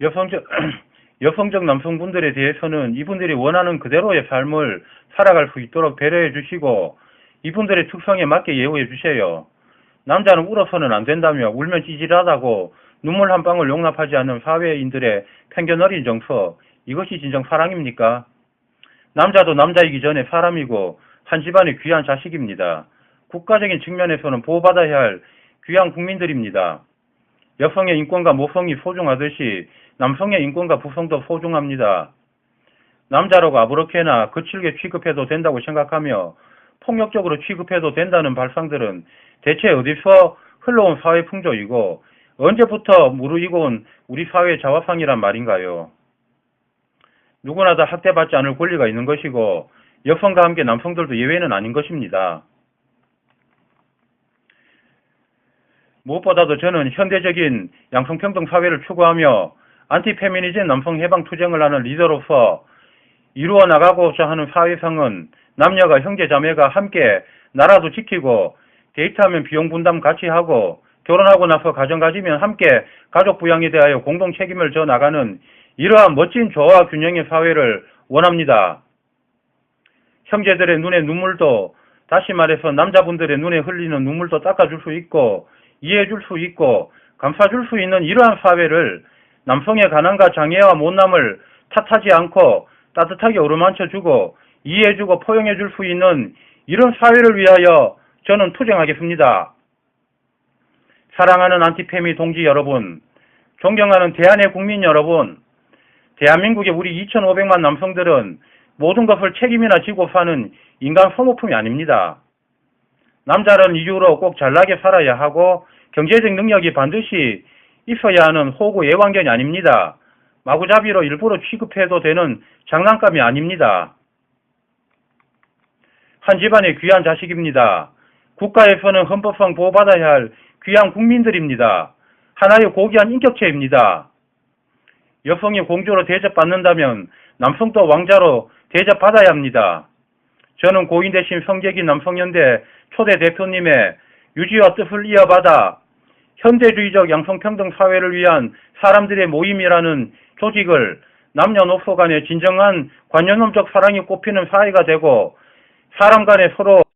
여성적, 여성적 남성분들에 대해서는 이분들이 원하는 그대로의 삶을 살아갈 수 있도록 배려해 주시고 이분들의 특성에 맞게 예우해 주세요. 남자는 울어서는 안 된다며 울면 찌질하다고 눈물 한 방울 용납하지 않는 사회인들의 편견 어린 정서 이것이 진정 사랑입니까? 남자도 남자이기 전에 사람이고 한 집안의 귀한 자식입니다. 국가적인 측면에서는 보호받아야 할 귀한 국민들입니다. 여성의 인권과 모성이 소중하듯이 남성의 인권과 부성도 소중합니다. 남자라고 아무렇게나 거칠게 취급해도 된다고 생각하며 폭력적으로 취급해도 된다는 발상들은 대체 어디서 흘러온 사회 풍조이고 언제부터 무르익어 온 우리 사회의 자화상이란 말인가요? 누구나 다 학대받지 않을 권리가 있는 것이고 여성과 함께 남성들도 예외는 아닌 것입니다. 무엇보다도 저는 현대적인 양성평등 사회를 추구하며 안티페미니즘 남성 해방 투쟁을 하는 리더로서 이루어 나가고자 하는 사회성은 남녀가 형제 자매가 함께 나라도 지키고 데이트하면 비용 분담 같이 하고 결혼하고 나서 가정 가지면 함께 가족 부양에 대하여 공동 책임을 져 나가는 이러한 멋진 조화 균형의 사회를 원합니다. 형제들의 눈에 눈물도 다시 말해서 남자분들의 눈에 흘리는 눈물도 닦아줄 수 있고 이해해 줄 수 있고 감싸 줄 수 있는 이러한 사회를 남성의 가난과 장애와 못남을 탓하지 않고 따뜻하게 어루만쳐주고 이해해 주고 포용해 줄 수 있는 이런 사회를 위하여 저는 투쟁하겠습니다. 사랑하는 안티페미 동지 여러분, 존경하는 대한의 국민 여러분, 대한민국의 우리 2,500만 남성들은 모든 것을 책임이나 지고 사는 인간 소모품이 아닙니다. 남자라는 이유로 꼭 잘나게 살아야 하고 경제적 능력이 반드시 있어야 하는 호구 예왕견이 아닙니다. 마구잡이로 일부러 취급해도 되는 장난감이 아닙니다. 한 집안의 귀한 자식입니다. 국가에서는 헌법상 보호받아야 할 귀한 국민들입니다. 하나의 고귀한 인격체입니다. 여성이 공주로 대접받는다면 남성도 왕자로 대접받아야 합니다. 저는 고인 대신 성격인 남성연대 초대 대표님의 유지와 뜻을 이어받아 현대주의적 양성평등 사회를 위한 사람들의 모임이라는 조직을 남녀노소 간의 진정한 관념론적 사랑이 꼽히는 사회가 되고 사람 간에 서로